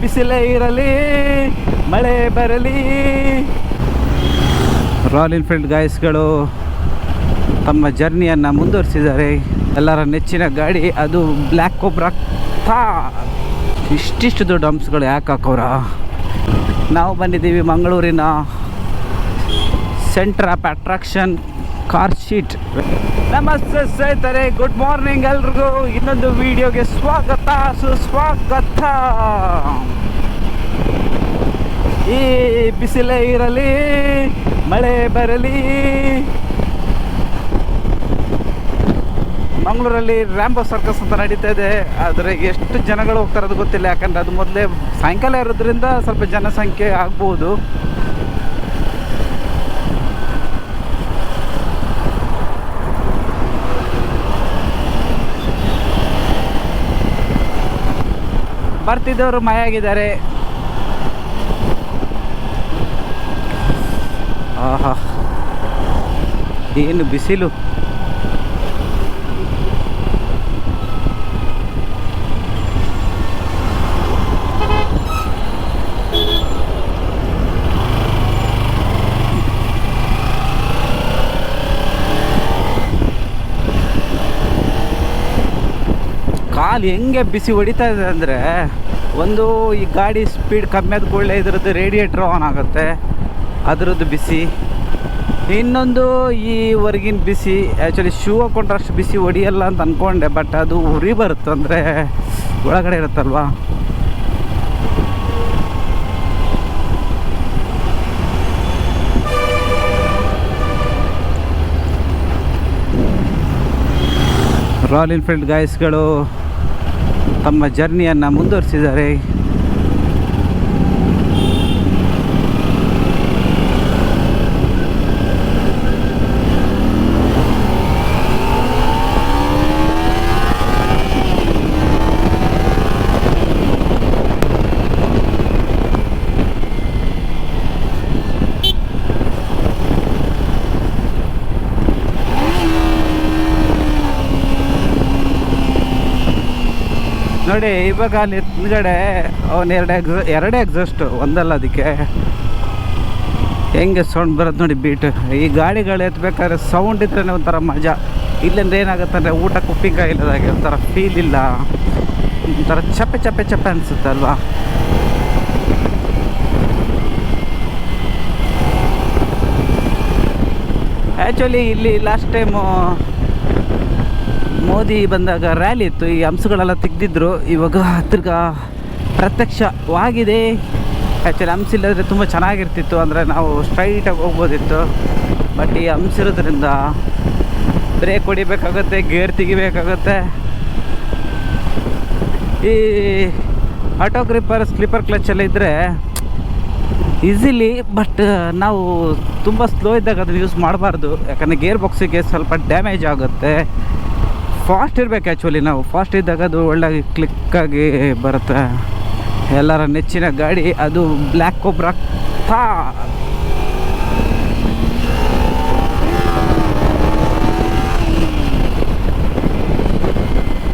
ಬಿಸಿಲೇ ಇರಲಿ, ಮಳೆ ಬರಲಿ. ರಾಯಲ್ ಎನ್ಫೀಲ್ಡ್ ಗಾಯಸ್ಗಳು ತಮ್ಮ ಜರ್ನಿಯನ್ನು ಮುಂದುವರಿಸಿದ್ದಾರೆ. ಎಲ್ಲರ ನೆಚ್ಚಿನ ಗಾಡಿ, ಅದು ಬ್ಲ್ಯಾಕ್ ಕೊಬ್ರಾ ಇಷ್ಟಿಷ್ಟು ದೊಡ್ಡ ಅಂಶಗಳು ಯಾಕೆ ಹಾಕೋರ? ನಾವು ಬಂದಿದ್ದೀವಿ ಮಂಗಳೂರಿನ centre of attraction. Car street. ನಮಸ್ತೆ ಸ್ನೇಹಿತರೆ ಗುಡ್ ಮಾರ್ನಿಂಗ್ ಎಲ್ರಿಗೂ. ಇನ್ನೊಂದು ವಿಡಿಯೋಗೆ ಸ್ವಾಗತ, ಸುಸ್ವಾಗತ. ಈ ಬಿಸಿಲೇ ಇರಲಿ, ಮಳೆ ಬರಲಿ, ಮಂಗಳೂರಲ್ಲಿ ರ್ಯಾಂಬೋ ಸರ್ಕಸ್ ಅಂತ ನಡೀತಾ ಇದೆ. ಆದರೆ ಎಷ್ಟು ಜನಗಳು ಹೋಗ್ತಾರೆ ಅದು ಗೊತ್ತಿಲ್ಲ. ಯಾಕಂದರೆ ಅದು ಮೊದಲೇ ಸಾಯಂಕಾಲ ಇರೋದ್ರಿಂದ ಸ್ವಲ್ಪ ಜನಸಂಖ್ಯೆ ಆಗ್ಬೋದು. ಬರ್ತಿದ್ದವರು ಮಯ ಆಗಿದ್ದಾರೆ. ಆಹಾ. ಏನು ಬಿಸಿಲು. ಕಾಲು ಹೆಂಗೆ ಬಿಸಿ ಹೊಡಿತಾ ಇದೆ ಅಂದರೆ ಒಂದು ಈ ಗಾಡಿ ಸ್ಪೀಡ್ ಕಮ್ಮಿ ಆದ ಕೂಡಲೇ ಇದ್ರದ್ದು ರೇಡಿಯೇಟ್ರ್ ಆನ್ ಆಗುತ್ತೆ. ಅದರದ್ದು ಬಿಸಿ. ಇನ್ನೊಂದು ಈ ಹೊರಗಿನ ಬಿಸಿ ಆ್ಯಕ್ಚುಲಿ ಶೂ ಹಾಕ್ಕೊಂಡ್ರೆ ಅಷ್ಟು ಬಿಸಿ ಹೊಡಿಯಲ್ಲ ಅಂತ ಅಂದ್ಕೊಂಡೆ ಬಟ್ ಅದು ಉರಿ ಬರುತ್ತೆ ಅಂದರೆ ಒಳಗಡೆ ಇರುತ್ತಲ್ವಾ? ರಾಯಲ್ ಎನ್ಫೀಲ್ಡ್ ಗಾಯಸ್ಗಳು ತಮ್ಮ ಜರ್ನಿಯನ್ನು ಮುಂದುವರಿಸಿದ್ದಾರೆ ನೋಡಿ, ಇವಾಗ ಅಲ್ಲಿ ಹಿಂದ್ಗಡೆ ಅವನು ಎರಡು ಎಕ್ಸ ಎರಡೇ ಎಕ್ಸಾಸ್ಟು ಒಂದಲ್ಲ ಅದಕ್ಕೆ. ಹೆಂಗೆ ಸೌಂಡ್ ಬರೋದು ನೋಡಿ ಬೀಟ್ ಈ ಗಾಡಿಗಳು ಎತ್ಬೇಕಾದ್ರೆ ಸೌಂಡ್ ಇದ್ರೇ ಒಂಥರ ಮಜಾ. ಇಲ್ಲಿಂದ ಏನಾಗುತ್ತೆ ಅಂದರೆ ಊಟ ಉಪ್ಪಿನಕಾಯಿ ಇಲ್ಲದಾಗೆ ಒಂಥರ ಫೀಲ್ ಇಲ್ಲ. ಒಂಥರ ಚಪ್ಪೆ ಚಪ್ಪೆ ಚಪ್ಪೆ ಅನಿಸುತ್ತೆ ಅಲ್ವಾ? ಆ್ಯಕ್ಚುಲಿ ಇಲ್ಲಿ ಲಾಸ್ಟ್ ಟೈಮು ಮೋದಿ ಬಂದಾಗ ರ್ಯಾಲಿ ಇತ್ತು, ಈ ಹಂಸಗಳೆಲ್ಲ ತೆಗ್ದಿದ್ರು, ಇವಾಗ ತಿರ್ಗಾ ಪ್ರತ್ಯಕ್ಷವಾಗಿದೆ. ಆ್ಯಕ್ಚುಲಿ ಹಂಸ ಇಲ್ಲದ್ರೆ ತುಂಬ ಚೆನ್ನಾಗಿರ್ತಿತ್ತು, ಅಂದರೆ ನಾವು ಸ್ಟ್ರೈಟಾಗಿ ಹೋಗ್ಬೋದಿತ್ತು. ಬಟ್ ಈ ಹಂಸ ಇರೋದ್ರಿಂದ ಬ್ರೇಕ್ ಹೊಡಿಬೇಕಾಗತ್ತೆ ಗೇರ್ ತೆಗಿಬೇಕಾಗತ್ತೆ. ಈ ಆಟೋ ಗ್ರಿಪ್ಪರ್ ಸ್ಲಿಪ್ಪರ್ ಕ್ಲಚ್ಚೆಲ್ಲ ಇದ್ದರೆ ಈಸಿಲಿ ಬಟ್ ನಾವು ತುಂಬ ಸ್ಲೋ ಇದ್ದಾಗ ಅದನ್ನು ಯೂಸ್ ಮಾಡಬಾರ್ದು. ಯಾಕಂದರೆ ಗೇರ್ ಬಾಕ್ಸಿಗೆ ಸ್ವಲ್ಪ ಡ್ಯಾಮೇಜ್ ಆಗುತ್ತೆ. ಫಾಸ್ಟ್ ಇರಬೇಕು ಆ್ಯಕ್ಚುಲಿ ನಾವು. ಫಾಸ್ಟ್ ಇದ್ದಾಗ ಅದು ಒಳ್ಳೆ ಕ್ಲಿಕ್ಕಾಗಿ ಬರುತ್ತೆ. ಎಲ್ಲರ ನೆಚ್ಚಿನ ಗಾಡಿ, ಅದು ಬ್ಲ್ಯಾಕ್ ಕೊಬ್ರ ಥಾ.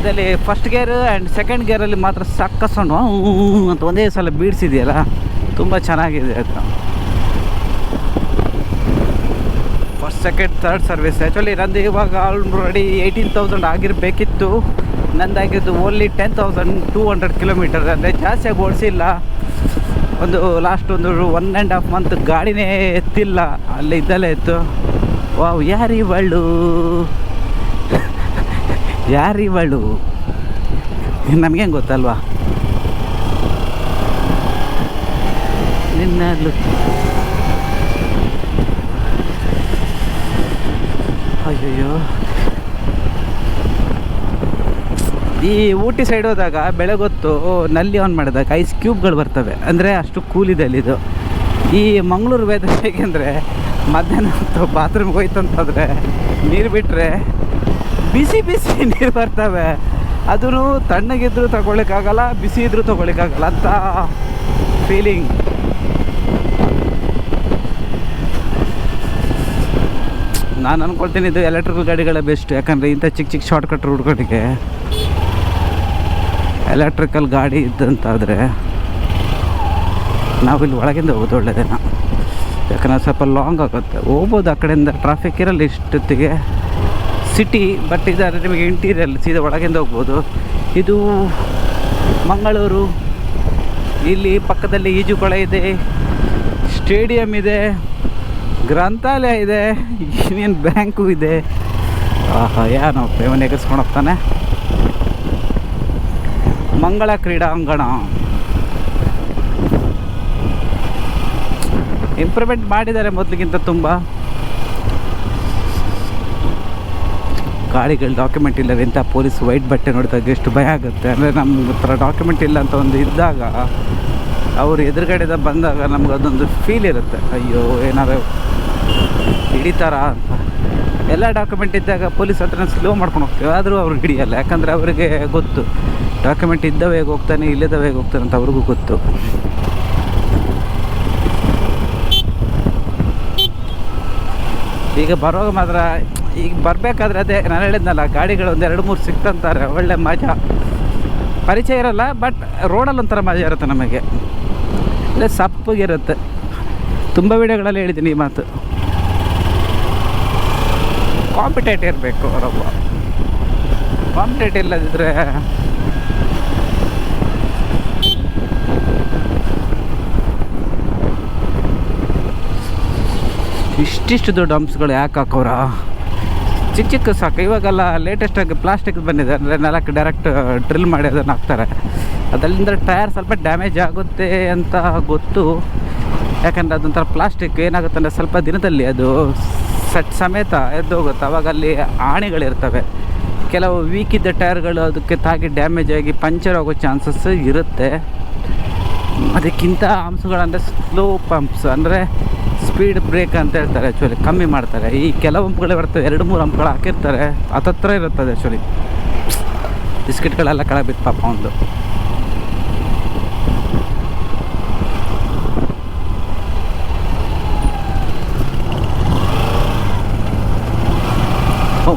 ಇದರಲ್ಲಿ ಫಸ್ಟ್ ಗೇರ್ ಆ್ಯಂಡ್ ಸೆಕೆಂಡ್ ಗೇರಲ್ಲಿ ಮಾತ್ರ ಸಕ್ಕ ಸೌಂಡು ಅಂತ ಒಂದೇ ಸಲ ಬೀಡ್ಸಿದೆಯಲ್ಲ ತುಂಬ ಚೆನ್ನಾಗಿದೆ ಅದು first second third service actually ನಂದು ಇವಾಗ ಆಲ್ರೆಡಿ ಏಯ್ಟೀನ್ ತೌಸಂಡ್ ಆಗಿರಬೇಕಿತ್ತು. ನಂದಾಗಿದ್ದು only ten thousand two hundred kilometre ಅಂದರೆ ಜಾಸ್ತಿಯಾಗಿ ಓಡಿಸಿಲ್ಲ. ಒಂದು ಲಾಸ್ಟ್ ಒಂದು ಒನ್ ಆ್ಯಂಡ್ ಹಾಫ್ ಮಂತ್ ಗಾಡಿನೇ ಎತ್ತಿಲ್ಲ. ಅಲ್ಲಿ ಇದ್ದಲ್ಲೇ ಇತ್ತು ವಾವ್ ಯಾರಿವಳು ಯಾರಿವಳು ನಮಗೇನು ಗೊತ್ತಲ್ವಾ? ನಿನ್ನ ಅಯ್ಯಯ್ಯೋ ಈ ಊಟಿ ಸೈಡ್ ಹೋದಾಗ ಬೆಳಗೊತ್ತು ನಲ್ಲಿ ಆನ್ ಮಾಡಿದಾಗ ಐಸ್ ಕ್ಯೂಬ್ಗಳು ಬರ್ತವೆ. ಅಂದರೆ ಅಷ್ಟು ಕೂಲಿದೆ ಅಲ್ಲಿದು ಈ ಮಂಗಳೂರು ವೆದರ್ ಹೇಗೆಂದರೆ, ಮಧ್ಯಾಹ್ನ ಹೊತ್ತು ಬಾತ್ರೂಮ್ಗೆ ಹೋಯ್ತಂತಂದರೆ ನೀರು ಬಿಟ್ಟರೆ ಬಿಸಿ ಬಿಸಿ ನೀರು ಬರ್ತವೆ. ಅದೂ ತಣ್ಣಗಿದ್ರೂ ತಗೊಳ್ಳಿಕ್ಕಾಗಲ್ಲ, ಬಿಸಿ ಇದ್ರೂ ತಗೊಳ್ಳಿಕ್ಕಾಗಲ್ಲ ಅಂತ ಫೀಲಿಂಗ್ ನಾನು ಅನ್ಕೊಳ್ತೀನಿ ಇದು ಎಲೆಕ್ಟ್ರಿಕಲ್ ಗಾಡಿಗಳೇ ಬೆಸ್ಟ್ ಯಾಕಂದರೆ ಇಂಥ ಚಿಕ್ಕ ಚಿಕ್ಕ ಶಾರ್ಟ್ಕಟ್ ರೂಟ್ಗಳಿಗೆ ಎಲೆಕ್ಟ್ರಿಕಲ್ ಗಾಡಿ ಇದ್ದಂತಾದರೆ ನಾವಿಲ್ಲಿ ಒಳಗಿಂದ ಹೋಗೋದು ಒಳ್ಳೆಯದೇನ ಯಾಕಂದರೆ ಸ್ವಲ್ಪ ಲಾಂಗ್ ಆಗುತ್ತೆ. ಹೋಗ್ಬೋದು ಆ ಕಡೆಯಿಂದ. ಟ್ರಾಫಿಕ್ ಇರಲ್ಲ ಇಷ್ಟೊತ್ತಿಗೆ. ಸಿಟಿ ಬಟ್ ಇದಾದರೆ ನಿಮಗೆ ಇಂಟೀರಿಯಲ್ ಸೀದಾ ಒಳಗಿಂದ ಹೋಗ್ಬೋದು. ಇದು ಮಂಗಳೂರು. ಇಲ್ಲಿ ಪಕ್ಕದಲ್ಲಿ ಈಜುಕೊಳ ಇದೆ. ಸ್ಟೇಡಿಯಂ ಇದೆ. ಗ್ರಂಥಾಲಯ ಇದೆ, ಯೂನಿಯನ್ ಬ್ಯಾಂಕು ಇದೆ. ಆಹಾ ಏನೋ ಇವನು ಎಗಸ್ಕೊಂಡು ಹೋಗ್ತಾನೆ. ಮಂಗಳ ಕ್ರೀಡಾಂಗಣ. ಇಂಪ್ರೂವ್ಮೆಂಟ್ ಮಾಡಿದ್ದಾರೆ ಮೊದಲಿಗಿಂತ ತುಂಬ. ಗಾಡಿಗಳು ಡಾಕ್ಯುಮೆಂಟ್ ಇಲ್ಲ ಇಂಥ ಪೊಲೀಸ್ ವೈಟ್ ಬಟ್ಟೆ ನೋಡಿದಾಗ ಎಷ್ಟು ಭಯ ಆಗುತ್ತೆ. ಅಂದರೆ ನಮ್ಮ ಹತ್ರ ಡಾಕ್ಯುಮೆಂಟ್ ಇಲ್ಲ ಅಂತ ಒಂದು ಇದ್ದಾಗ ಅವರು ಎದುರುಗಡೆದ ಬಂದಾಗ ನಮ್ಗೆ ಅದೊಂದು ಫೀಲ್ ಇರುತ್ತೆ. ಅಯ್ಯೋ ಏನಾದ್ರು ಹಿಡಿತಾರ ಅಂತ. ಎಲ್ಲ ಡಾಕ್ಯುಮೆಂಟ್ ಇದ್ದಾಗ ಪೊಲೀಸ್ ಹತ್ರ ಸ್ಲೋ ಮಾಡ್ಕೊಂಡು ಹೋಗ್ತೀವಿ. ಆದರೂ ಅವ್ರು ಹಿಡಿಯಲ್ಲ. ಯಾಕಂದರೆ ಅವರಿಗೆ ಗೊತ್ತು. ಡಾಕ್ಯುಮೆಂಟ್ ಇದ್ದವೇ ಹೇಗೆ ಹೋಗ್ತಾನೆ ಇಲ್ಲದವೇ ಹೇಗೆ ಹೋಗ್ತಾನೆ ಅಂತ ಅವ್ರಿಗೂ ಗೊತ್ತು. ಈಗ ಬರುವಾಗ ಮಾತ್ರ, ಈಗ ಬರಬೇಕಾದ್ರೆ ಅದೇ ನಾನು ಹೇಳಿದ್ನಲ್ಲ, ಗಾಡಿಗಳು ಒಂದು ಎರಡು ಮೂರು ಸಿಕ್ತಂತಾರೆ, ಒಳ್ಳೆ ಮಜಾ. ಪರಿಚಯ ಇರಲ್ಲ ಬಟ್ ರೋಡಲ್ಲಿ ಒಂಥರ ಮಜಾ ಇರುತ್ತೆ ನಮಗೆ. ಇಲ್ಲ ಸಪ್ಪಗಿರುತ್ತೆ. ತುಂಬ ವಿಡಿಯೋಗಳಲ್ಲಿ ಹೇಳಿದ್ದೀನಿ ಈ ಮಾತು. ಕಾಂಪಿಟೇಟ್ ಇರಬೇಕು ಅವರೊಬ್ಬ ಕಾಂಪಿಟೇಟ್ ಇಲ್ಲದಿದ್ದರೆ ಇಷ್ಟಿಷ್ಟು ದೊಡ್ಡ ಅಂಶಗಳು ಯಾಕೆ ಹಾಕೋರ? ಚಿಕ್ಕ ಚಿಕ್ಕ ಸಾಕು. ಇವಾಗೆಲ್ಲ ಲೇಟೆಸ್ಟಾಗಿ ಪ್ಲಾಸ್ಟಿಕ್ ಬಂದಿದೆ. ಅಂದರೆ ನೆಲಕ್ಕೆ ಡೈರೆಕ್ಟ್ ಡ್ರಿಲ್ ಮಾಡಿ ಅದನ್ನು ಹಾಕ್ತಾರೆ. ಅದರಿಂದ ಟೈರ್ ಸ್ವಲ್ಪ ಡ್ಯಾಮೇಜ್ ಆಗುತ್ತೆ ಅಂತ ಗೊತ್ತು. ಯಾಕಂದರೆ ಅದೊಂಥರ ಪ್ಲಾಸ್ಟಿಕ್ ಏನಾಗುತ್ತೆ ಅಂದರೆ ಸ್ವಲ್ಪ ದಿನದಲ್ಲಿ ಅದು ಸಟ್ ಸಮೇತ ಎದ್ದು ಹೋಗುತ್ತೆ. ಅವಾಗ ಅಲ್ಲಿ ಆಣೆಗಳಿರ್ತವೆ ಕೆಲವು ವೀಕ್ ಇದ್ದ ಟೈರ್ಗಳು ಅದಕ್ಕೆ ತಾಗಿ ಡ್ಯಾಮೇಜ್ ಆಗಿ ಪಂಚರ್ ಆಗೋ ಚಾನ್ಸಸ್ ಇರುತ್ತೆ. ಅದಕ್ಕಿಂತ ಅಂಶಗಳಂದರೆ ಸ್ಲೋ ಪಂಪ್ಸ್ ಅಂದರೆ ಸ್ಪೀಡ್ ಬ್ರೇಕ್ ಅಂತ ಹೇಳ್ತಾರೆ ಆ್ಯಕ್ಚುಲಿ ಕಮ್ಮಿ ಮಾಡ್ತಾರೆ. ಈ ಕೆಲವು ಅಂಪ್ಗಳು ಬರ್ತವೆ ಎರಡು, ಮೂರು ಹಂಪ್ಗಳು ಹಾಕಿರ್ತಾರೆ, ಹತ್ತತ್ರ ಇರುತ್ತದೆ ಆ್ಯಕ್ಚುಲಿ ಬಿಸ್ಕೆಟ್ಗಳೆಲ್ಲ ಕಳೆ ಬಿತ್ತು ಪಾಪ ಒಂದು.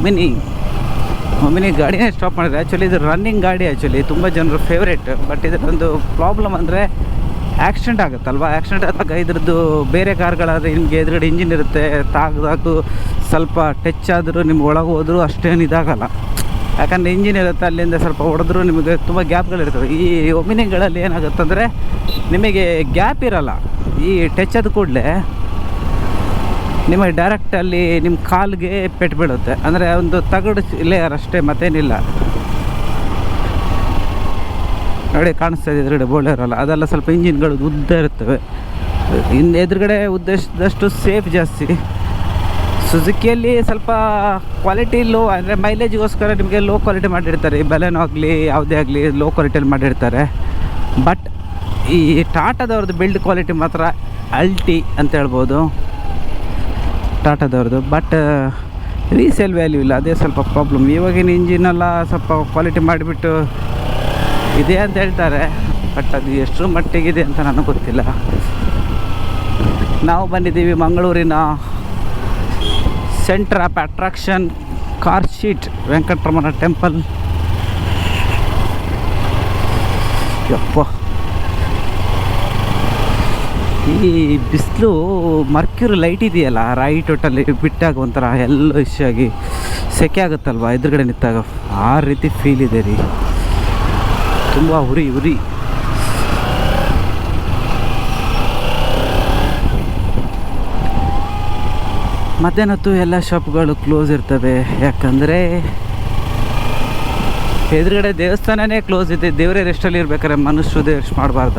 ಮಿನಿ ಒಮಿನಿ ಗಾಡಿನೇ ಸ್ಟಾಪ್ ಮಾಡಿದ್ರೆ ಆ್ಯಕ್ಚುಲಿ ಇದು ರನ್ನಿಂಗ್ ಗಾಡಿ ಆ್ಯಕ್ಚುಲಿ ತುಂಬ ಜನರು ಫೇವ್ರೇಟ್ ಬಟ್ ಇದರೊಂದು ಪ್ರಾಬ್ಲಮ್ ಅಂದರೆ ಆಕ್ಸಿಡೆಂಟ್ ಆಗುತ್ತಲ್ವಾ? ಆಕ್ಸಿಡೆಂಟ್ ಆದಾಗ ಇದ್ರದ್ದು ಬೇರೆ ಕಾರ್ಗಳಾದರೆ ನಿಮಗೆ ಎದುರುಗಡೆ ಇಂಜಿನ್ ಇರುತ್ತೆ ತಾಗ್ದಾಕು ಸ್ವಲ್ಪ ಟಚ್ ಆದರೂ ನಿಮ್ಗೆ ಒಳಗೆ ಹೋದರೂ ಅಷ್ಟೇನು ಇದಾಗಲ್ಲ. ಯಾಕಂದರೆ ಇಂಜಿನ್ ಇರುತ್ತೆ, ಅಲ್ಲಿಂದ ಸ್ವಲ್ಪ ಹೊಡೆದ್ರೂ ನಿಮಗೆ ತುಂಬ ಗ್ಯಾಪ್ಗಳಿರ್ತವೆ. ಈ ಒಮಿನಿಗಳಲ್ಲಿ ಏನಾಗುತ್ತಂದರೆ ನಿಮಗೆ ಗ್ಯಾಪ್ ಇರಲ್ಲ. ಈ ಟಚ್ ಆದ ಕೂಡಲೇ ನಿಮಗೆ ಡೈರೆಕ್ಟ್ ಅಲ್ಲಿ ನಿಮ್ಮ ಕಾಲಿಗೆ ಪೆಟ್ಟು ಬೀಳುತ್ತೆ. ಅಂದರೆ ಒಂದು ತಗಡು ಲೇಯರ್ ಅಷ್ಟೇ ಮತ್ತೇನಿಲ್ಲ. ನೋಡಿ, ಕಾಣಿಸ್ತಾ ಇದೆ ಎದುರುಗಡೆ ಅಲ್ಲ ಅದೆಲ್ಲ ಸ್ವಲ್ಪ ಇಂಜಿನ್ಗಳು ಉದ್ದ ಇರ್ತವೆ ಇನ್ನು ಎದುರುಗಡೆ ಉದ್ದೇಶದಷ್ಟು ಸೇಫ್ ಜಾಸ್ತಿ. ಸುಜುಕಿಯಲ್ಲಿ ಸ್ವಲ್ಪ ಕ್ವಾಲಿಟಿ ಲೋ ಅಂದರೆ ಮೈಲೇಜ್ಗೋಸ್ಕರ ನಿಮಗೆ ಲೋ ಕ್ವಾಲಿಟಿ ಮಾಡಿರ್ತಾರೆ. ಈ ಬೆಲೆನೋ ಆಗಲಿ, ಯಾವುದೇ ಆಗಲಿ ಲೋ ಕ್ವಾಲಿಟಿಯಲ್ಲಿ ಮಾಡಿರ್ತಾರೆ. ಬಟ್ ಈ ಟಾಟಾದವ್ರದ್ದು ಬಿಲ್ಡ್ ಕ್ವಾಲಿಟಿ ಮಾತ್ರ ಅಲ್ಟಿ ಅಂತ ಹೇಳ್ಬೋದು. ಟಾಟಾದವ್ರದ್ದು ಬಟ್ ರೀಸೇಲ್ ವ್ಯಾಲ್ಯೂ ಇಲ್ಲ. ಅದೇ ಸ್ವಲ್ಪ ಪ್ರಾಬ್ಲಮ್ ಇವಾಗಿನ ಇಂಜಿನೆಲ್ಲ ಸ್ವಲ್ಪ ಕ್ವಾಲಿಟಿ ಮಾಡಿಬಿಟ್ಟು ಇದೆ ಅಂತ ಹೇಳ್ತಾರೆ ಬಟ್ ಅದು ಎಷ್ಟು ಮಟ್ಟಿಗಿದೆ ಅಂತ ನನಗೆ ಗೊತ್ತಿಲ್ಲ. ನಾವು ಬಂದಿದ್ದೀವಿ ಮಂಗಳೂರಿನ centre of attraction car street Venkataramana temple ಯಪ್ಪ. ಈ ಬಿಸಿಲು ಮರ್ಕ್ಯೂರಿ ಲೈಟ್ ಇದೆಯಲ್ಲ ರೈಟ್ ಒಟ್ಟಲ್ಲಿ ಬಿಟ್ಟಾಗ ಒಂಥರ ಎಲ್ಲೋ ಆಗಿ ಸೆಕೆ ಆಗುತ್ತಲ್ವ? ಎದುರುಗಡೆ ನಿಂತಾಗ ಆ ರೀತಿ ಫೀಲ್ ಇದೆ ರೀ. ತುಂಬ ಉರಿ ಉರಿ ಮಧ್ಯಾಹ್ನ ಹೊತ್ತು ಎಲ್ಲ ಶಾಪ್ಗಳು ಕ್ಲೋಸ್ ಇರ್ತವೆ. ಯಾಕಂದರೆ ಎದುರುಗಡೆ ದೇವಸ್ಥಾನನೇ ಕ್ಲೋಸ್ ಇದೆ. ದೇವರೇ ರೆಸ್ಟಲ್ಲಿ ಇರ್ಬೇಕಾದ್ರೆ ಮನುಷ್ಯರು ರೆಸ್ಟ್ ಮಾಡಬಾರ್ದ?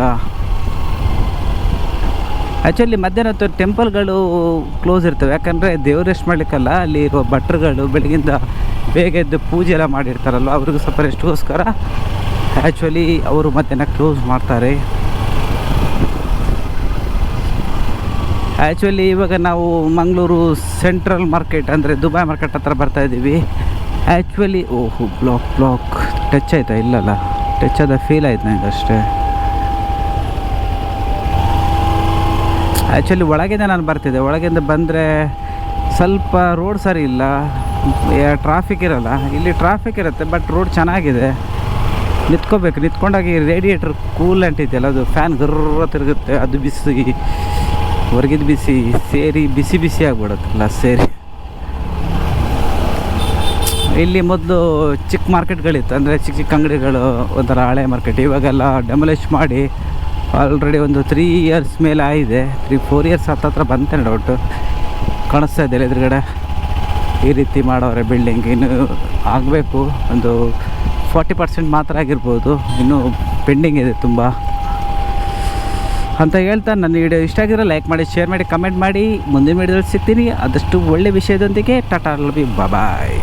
ಆ್ಯಕ್ಚುಲಿ ಮಧ್ಯಾಹ್ನ ಹೊತ್ತು ಟೆಂಪಲ್ಗಳು ಕ್ಲೋಸ್ ಇರ್ತವೆ. ಯಾಕಂದರೆ ದೇವ್ರು ರೆಸ್ಟ್ ಮಾಡಲಿಕ್ಕಲ್ಲ. ಅಲ್ಲಿ ಇರೋ ಭಟ್ರುಗಳು ಬೆಳಗಿಂದ ಬೇಗ ಎದ್ದು ಪೂಜೆ ಎಲ್ಲ ಮಾಡಿರ್ತಾರಲ್ವ? ಅವ್ರಿಗೂ ಸ್ವಲ್ಪ ರೆಸ್ಟ್ಗೋಸ್ಕರ ಆ್ಯಕ್ಚುಲಿ ಅವರು ಮತ್ತೆನ ಕ್ಲೋಸ್ ಮಾಡ್ತಾರೆ. ಆ್ಯಕ್ಚುಲಿ ಇವಾಗ ನಾವು ಮಂಗಳೂರು ಸೆಂಟ್ರಲ್ ಮಾರ್ಕೆಟ್ ಅಂದರೆ ದುಬೈ ಮಾರ್ಕೆಟ್ ಹತ್ರ ಬರ್ತಾ ಇದ್ದೀವಿ. ಆ್ಯಕ್ಚುಲಿ ಓಹೋ ಬ್ಲಾಕ್ ಬ್ಲಾಕ್ ಟಚ್ ಆಯ್ತಾ? ಇಲ್ಲಲ್ಲ. ಟಚ್ ಆದ ಫೀಲ್ ಆಯ್ತು ನನಗೆ ಅಷ್ಟೇ. ಆ್ಯಕ್ಚುಲಿ ಒಳಗಿಂದ ನಾನು ಬರ್ತಿದ್ದೆ. ಒಳಗಿಂದ ಬಂದರೆ ಸ್ವಲ್ಪ ರೋಡ್ ಸರಿ ಇಲ್ಲ. ಟ್ರಾಫಿಕ್ ಇರಲ್ಲ. ಇಲ್ಲಿ ಟ್ರಾಫಿಕ್ ಇರುತ್ತೆ ಬಟ್ ರೋಡ್ ಚೆನ್ನಾಗಿದೆ. ನಿಂತ್ಕೋಬೇಕು. ನಿಂತ್ಕೊಂಡಾಗ ಈ ರೇಡಿಯೇಟರ್ ಕೂಲ್ ಇದೆಯಲ್ಲ ಅದು ಫ್ಯಾನ್ ಗರ್ರ ತಿರುಗುತ್ತೆ. ಅದು ಬಿಸಿ, ಹೊರಗಿದ ಬಿಸಿ, ಸೇರಿ ಬಿಸಿ ಬಿಸಿ ಆಗ್ಬಿಡುತ್ತಲ್ಲ ಸೇರಿ. ಇಲ್ಲಿ ಮೊದಲು ಚಿಕ್ಕ ಮಾರ್ಕೆಟ್ಗಳಿತ್ತು. ಅಂದರೆ ಚಿಕ್ಕ ಚಿಕ್ಕ ಅಂಗಡಿಗಳು, ಒಂಥರ ಹಳೆ ಮಾರ್ಕೆಟ್. ಇವಾಗೆಲ್ಲ ಡೆಮೊಲಿಷ್ ಮಾಡಿ ಆಲ್ರೆಡಿ ಒಂದು ತ್ರೀ ಇಯರ್ಸ್ ಮೇಲೆ ಆಗಿದೆ. ತ್ರೀ ಫೋರ್ ಇಯರ್ಸ್ ಹತ್ತತ್ರ ಬಂತೆ ಡೌಟು ಕಾಣಿಸ್ತಾ ಇದೆ ಎದುರುಗಡೆ. ಈ ರೀತಿ ಮಾಡೋರೆ ಬಿಲ್ಡಿಂಗ್ ಇನ್ನು ಆಗಬೇಕು. ಒಂದು ಫಾರ್ಟಿ ಪರ್ಸೆಂಟ್ ಮಾತ್ರ ಆಗಿರ್ಬೋದು. ಇನ್ನೂ ಪೆಂಡಿಂಗ್ ಇದೆ ತುಂಬ. ಅಂತ ಹೇಳ್ತಾ ನನ್ನ ವಿಡಿಯೋ ಇಷ್ಟ ಆಗಿರೋ ಲೈಕ್ ಮಾಡಿ ಶೇರ್ ಮಾಡಿ ಕಮೆಂಟ್ ಮಾಡಿ. ಮುಂದಿನ ವಿಡಿಯೋದಲ್ಲಿ ಸಿಗ್ತೀನಿ. ಆದಷ್ಟು ಒಳ್ಳೆ ವಿಷಯದೊಂದಿಗೆ ಟಾಟಾ ಬಿ ಬಾಯ್